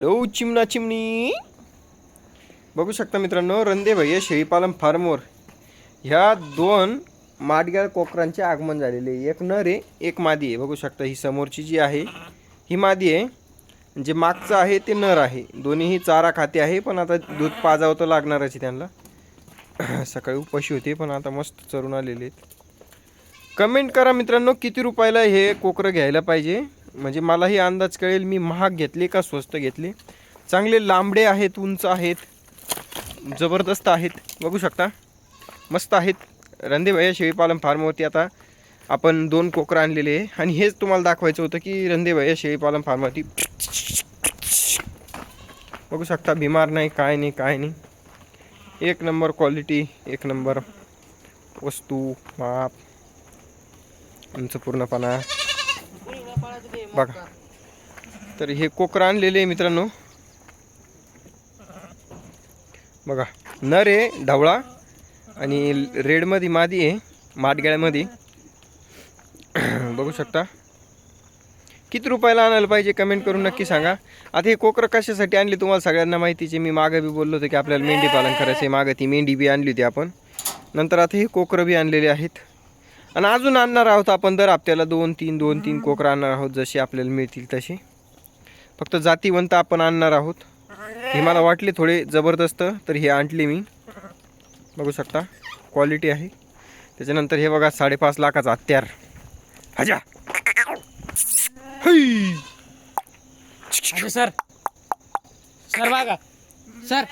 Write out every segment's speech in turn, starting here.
Hello चिमणा चिमणी. बघू शकता मित्रांनो रंदे भैया शेळीपालन फार्मवर ह्या दोन माडग्याळ कोकरांचे आगमन झालेले एक नर आहे एक मादी आहे. बघू शकता ही समोरची जी आहे ही मादी आहे. जे मागचं आहे ते नर आहे. दोन्हीही चारा खाते आहे पण आता दूध पाजावं तर लागणारच आहे त्यांना. सकाळी उपाशी होते पण आता मस्त चरून आलेले आहेत. कमेंट करा मित्रांनो किती रुपयाला हे कोकरं घ्यायला पाहिजे? म्हणजे मलाही अंदाज कळेल मी महाग घेतले का स्वस्त घेतले. चांगले लांबडे आहेत उंच आहेत जबरदस्त आहेत. बघू शकता. मस्त आहेत. रंदेभैया शेळीपालन फार्मवरती आता आपण दोन कोकरं आणलेले आहे. आणि हेच तुम्हाला दाखवायचं होतं की रंदेभैया शेळीपालन फार्मवरती बघू शकता बिमार नाही काय नाही काय नाही. एक नंबर क्वालिटी एक नंबर वस्तू माप आमचं पूर्णपणा. बघा. तर हे कोकरं आणलेले आहे मित्रांनो. बघा नर आहे ढवळा आणि रेडमध्ये मादी आहे माटगाळ्यामध्ये बघू शकता. किती रुपयाला आणायला पाहिजे कमेंट करून नक्की सांगा. आता हे कोकरं कशासाठी आणले तुम्हाला सगळ्यांना माहितीचे मी मागं बी बोललो होतो की आपल्याला मेंढी पालन करायचं आहे. मागं ती मेंढी बी आणली होती आपण. नंतर आता हे कोकरं बी आणलेले आहेत. आणि अजून आणणार आहोत आपण दर हप्त्याला दोन तीन दोन तीन कोकरं आणणार आहोत जसे आपल्याला मिळतील तसे फक्त जातीवंत आपण आणणार आहोत. हे मला वाटले थोडे जबरदस्त तर हे आणले मी. बघू शकता क्वालिटी आहे. त्याच्यानंतर हे बघा साडेपाच लाखाचा हत्यार. हजा है. सर. सर मागा. सर.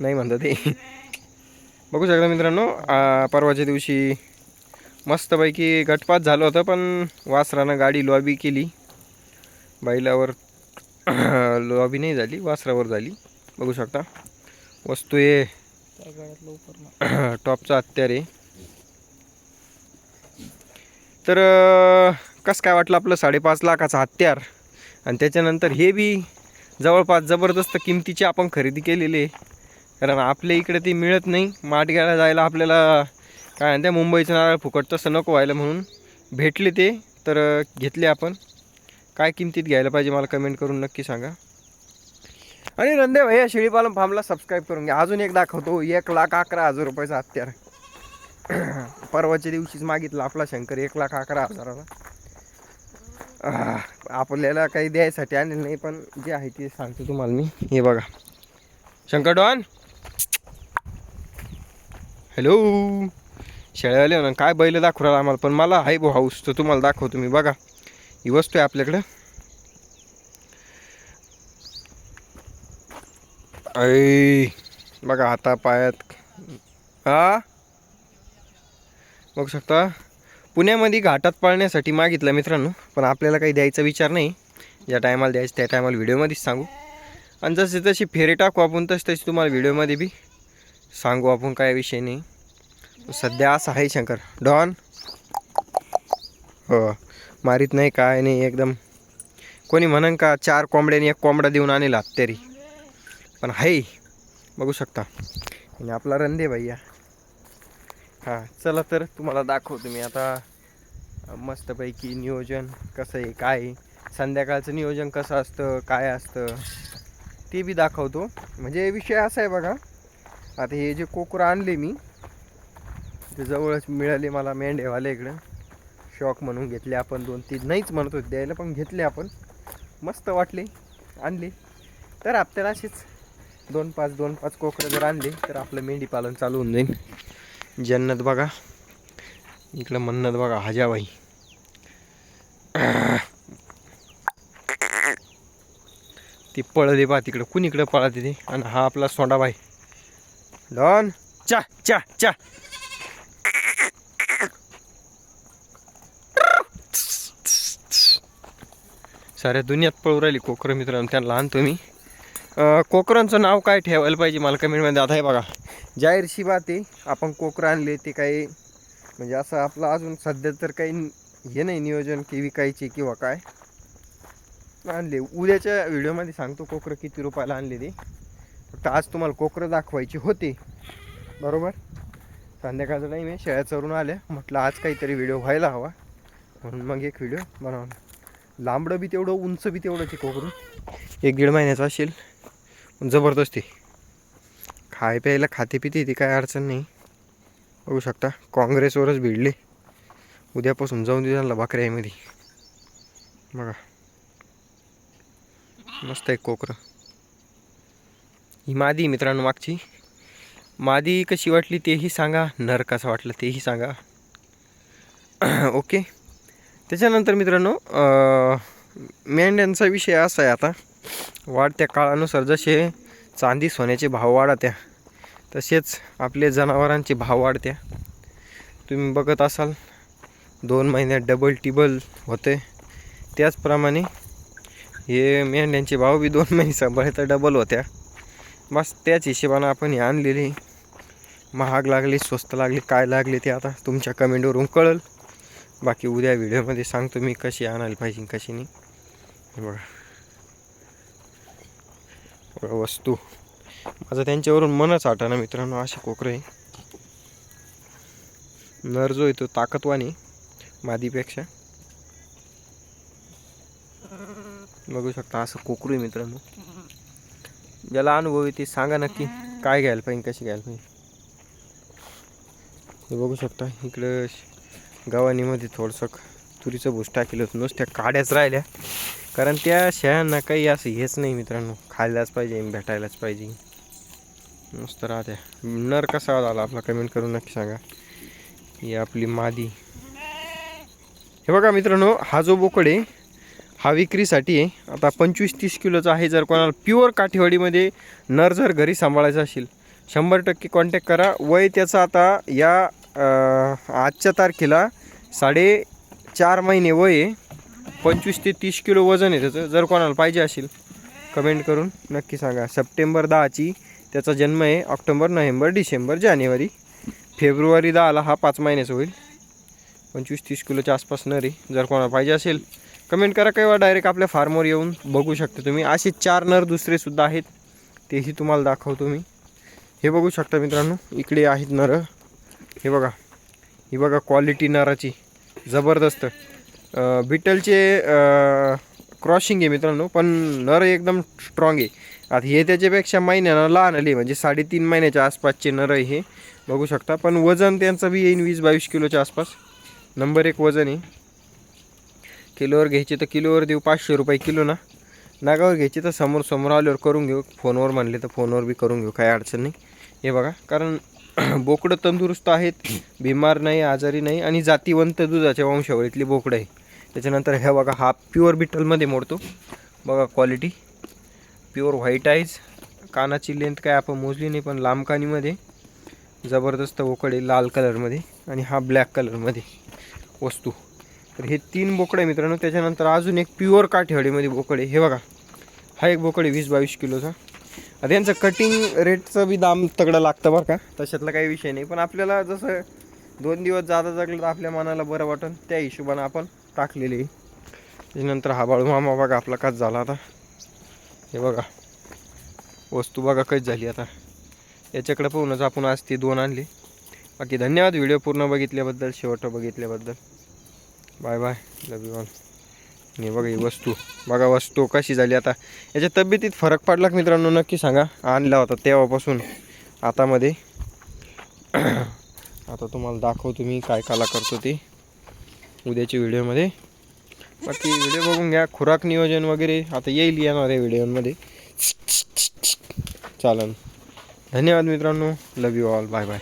नाही म्हणतात ते बघू शकता मित्रांनो परवाच्या दिवशी मस्तपैकी गटपात झालं होतं पण वासरानं गाडी लॉबी केली. बैलावर लॉबी नाही झाली वासरावर झाली. बघू शकता वस्तू हे टॉपचा हत्यार आहे. तर कसं काय वाटलं आपलं साडेपाच लाखाचा हत्यार? आणि त्याच्यानंतर हे बी जवळपास जबरदस्त किमतीचे आपण खरेदी केलेले आहे. कारण आपल्या इकडे ते मिळत नाही. माटग्याला जायला आपल्याला काय म्हणते मुंबईचं नारळ फुकट तसं नको व्हायला म्हणून भेटले ते तर घेतले आपण. काय किमतीत घ्यायला पाहिजे मला कमेंट करून नक्की सांगा. आणि रंदे भैया शेळीपालन फार्मला सबस्क्राईब करून घ्या. अजून एक दाखवतो. एक लाख अकरा हजार रुपयाचा हत्यार. परवाच्या दिवशीच मागितला आपला शंकर एक लाख अकरा हजाराला. आपल्याला काही द्यायसाठी आणलं नाही पण जे आहे ते सांगतो तुम्हाला मी. हे बघा. शंकर डॉन? हॅलो शेळ्यावाले म्हणून काय बैल दाखवू राहिला आम्हाला? पण मला आहे भाऊ हाऊस तर तुम्हाला दाखवतो मी. बघा ही वस्तू आहे आपल्याकडं. ऐ बघा हाता पायात हा? बघू शकता? पुण्यामध्ये घाटात पाळण्यासाठी मागितलं मित्रांनो पण आपल्याला काही द्यायचा विचार नाही. ज्या टायमाला द्यायचं त्या टायमाला व्हिडिओमध्येच सांगू. आणि जसे तशी फेरे टाकू आपण तशी तशी तुम्हाला व्हिडिओमध्ये बी सांगू आपण काय विषय नाही. सध्या असं आहे शंकर. डॉन? हो. मारीत नाही काय नाही एकदम. कोणी म्हणन का चार कोंबड्याने एक कोंबडा देऊन आणला तरी पण आहे बघू शकता. आणि आपला रंदे भैया. हां चला तर तुम्हाला दाखवतो मी आता. मस्तपैकी नियोजन कसं आहे काय आहे. संध्याकाळचं नियोजन कसं असतं काय असतं ते बी दाखवतो. म्हणजे विषय असा आहे बघा. आता हे जे कोकरं आणले मी ते जवळच मिळाले मला मेंढेवाले इकडं. शॉक म्हणून घेतले आपण दोन तीन. नाहीच म्हणत होते द्यायला पण घेतले आपण. मस्त वाटले आणले. तर आपल्याला असेच दोन पाच दोन पाच कोकरं जर आणले तर आपलं मेंढी पालन चालू होऊन जाईल. जन्नत बघा. इकडं मन्नत बघा हजाबाई. ती पळले बा तिकडं. कुणीकडं पळा तिथे आणि हा आपला सोंडाबाई. डॉन चा चा चा. साऱ्या दुनियात पळू राहिली कोकरं मित्रांनो त्यांना आणतो मी. अं, कोकरांचं नाव काय ठेवायला पाहिजे मला कमेंटमध्ये आता हे बघा. जाहीरशी बात आहे आपण कोकरं आणले ते काही म्हणजे असं आपलं अजून सध्या तर काही हे नाही नियोजन की विकायचे किंवा काय. आणले. उद्याच्या व्हिडिओमध्ये सांगतो कोकरं किती रुपयाला आणले ते. फक्त आज तुम्हाला कोकरं दाखवायची होती. बरोबर? संध्याकाळचा टाईम आहे शेळ्या चरून आल्या म्हटलं आज काहीतरी व्हिडिओ व्हायला हवा. म्हणून मग एक व्हिडिओ बनवला. लांबडं बी तेवढं उंच बी तेवढं ते कोकरून एक दीड महिन्याचं असेल. जबरदस्ती जबरदस्त. खाय प्यायला खाते पिते ती काय अडचण नाही. बघू शकता काँग्रेसवरच भिडले. उद्यापासून जाऊन दे त्यांना बकऱ्यामध्ये. बघा. मस्त आहे कोकरं. ही मादी मित्रांनो मागची. मादी कशी वाटली तेही सांगा. नर कसा वाटलं तेही सांगा. ओके. त्याच्यानंतर मित्रांनो मेंढ्यांचा विषय असा आहे आता. वाढत्या काळानुसार जसे चांदी सोन्याचे भाव वाढत्या तसेच आपले जनावरांचे भाव वाढत्या. तुम्ही बघत असाल दोन महिन्यात डबल टिबल होते. त्याचप्रमाणे हे मेंढ्यांचे भाव बी दोन महिने सांभाळे तर डबल होत्या. बस त्याच हिशोबानं आपण हे आणलेली. महाग लागली स्वस्त लागली काय लागले ते आता तुमच्या कमेंटवरून कळल. बाकी उद्या व्हिडिओमध्ये सांगतो मी कशी आणायला पाहिजे कशी नाही. बघा. बघा वस्तू. माझं त्यांच्यावरून मनच आटाना मित्रांनो असे कोकरे नर जो आहे तो ताकदवानी मादीपेक्षा. बघू शकता असं कोकरू आहे मित्रांनो. ज्याला अनुभव आहे सांगा नक्की. काय घ्यायला पाहिजे कशी घ्यायला पाहिजे? हे बघू शकता इकडं गव्हाणीमध्ये थोडंसं तुरीचं भूस टाकेल होतं. नुसत्या काड्याच राहिल्या. कारण त्या शेळ्यांना काही असं हेच नाही मित्रांनो. खायलाच पाहिजे भेटायलाच पाहिजे. मस्त राहत्या. नर कसा झाला आपला? कमेंट करून नक्की सांगा. ही आपली मादी. हे बघा मित्रांनो हा जो बोकड आहे हा विक्रीसाठी आहे आता पंचवीस तीस किलोचा आहे. जर कोणाला प्युअर काठीवाडीमध्ये नर जर घरी सांभाळायचा असेल शंभर टक्के कॉन्टॅक्ट करा. वय त्याचं आता या आजच्या तारखेला साडे चार महिने वय आहे. पंचवीस ते तीस किलो वजन आहे त्याचं. जर कोणाला पाहिजे असेल कमेंट करून नक्की सांगा. सप्टेंबर दहाची त्याचा जन्म आहे ऑक्टोंबर नोव्हेंबर डिसेंबर जानेवारी. फेब्रुवारी दहाला हा पाच महिन्याचा होईल. पंचवीस तीस किलोच्या आसपास नरी जर कोणाला पाहिजे असेल कमेंट करा किंवा डायरेक्ट आपल्या फार्मवर येऊन बघू शकता तुम्ही. असे चार नर दुसरे सुद्धा आहेत तेही तुम्हाला दाखवतो मी. हे बघू शकता मित्रांनो इकडे आहेत नर. हे बघा ही बघा क्वालिटी नराची जबरदस्त. बिटलचे क्रॉसिंग आहे मित्रांनो पण नर एकदम स्ट्रॉंग आहे. आता हे त्याच्यापेक्षा महिन्यानं लहान आले म्हणजे साडेतीन महिन्याच्या आसपासचे नर आहे हे. बघू शकता पण वजन त्यांचं बी येईन वीस बावीस किलोच्या आसपास. नंबर एक वजन आहे. किलोवर घ्यायची तर किलोवर देऊ पाचशे रुपये किलो ना. नागावर घ्यायची तर समोर समोर आल्यावर करून घेऊ. फोनवर म्हणले तर फोनवर बी करून घेऊ काही अडचण नाही. हे बघा कारण बोकडं तंदुरुस्त आहेत बिमार नाही आजारी नाही आणि जातीवंत दुधाच्या वंशावळीतली बोकडं आहे. त्याच्यानंतर हे बघा हा प्युअर बिटलमध्ये मोडतो. बघा क्वालिटी. प्युअर व्हाईट आईज कानाची लेंथ काय आपण मोजली नाही पण लांब कानीमध्ये. जबरदस्त बोकड आहे लाल कलरमध्ये. आणि हा ब्लॅक कलरमध्ये. वस्तू. तर हे तीन बोकडे आहे मित्रांनो. त्याच्यानंतर अजून एक प्युअर काठेवाडीमध्ये बोकडे हे बघा. हा एक बोकडे वीस बावीस किलोचा. आता यांचं कटिंग रेटचं बी दाम तगडं लागतं बरं का. तशातला काही विषय नाही. पण आपल्याला जसं दोन दिवस जादा जगलं तर आपल्या मनाला बरं वाटेल त्या हिशोबानं आपण टाकलेले त्याच्यानंतर हा बाळू मामा बघा आपला काच झाला आता. हे बघा. वस्तू बघा कच झाली आता. याच्याकडे पाहूनच आपण आज ती दोन आणली. बाकी धन्यवाद. व्हिडिओ पूर्ण बघितल्याबद्दल शेवट बघितल्याबद्दल. Bye bye love you all आणि बघा ही वस्तू बघा वस्तू कशी झाली आता. याच्या तब्येतीत फरक पडला का मित्रांनो? नक्की सांगा. आणला होता तेव्हापासून. आतामध्ये. आता तुम्हाला दाखवतो मी काय काला करतो ते. उद्याच्या व्हिडिओमध्ये. बाकी व्हिडिओ बघून घ्या. खुराक नियोजन वगैरे. आता येईल येणार आहे व्हिडिओमध्ये. चालन. धन्यवाद मित्रांनो. Love you all bye bye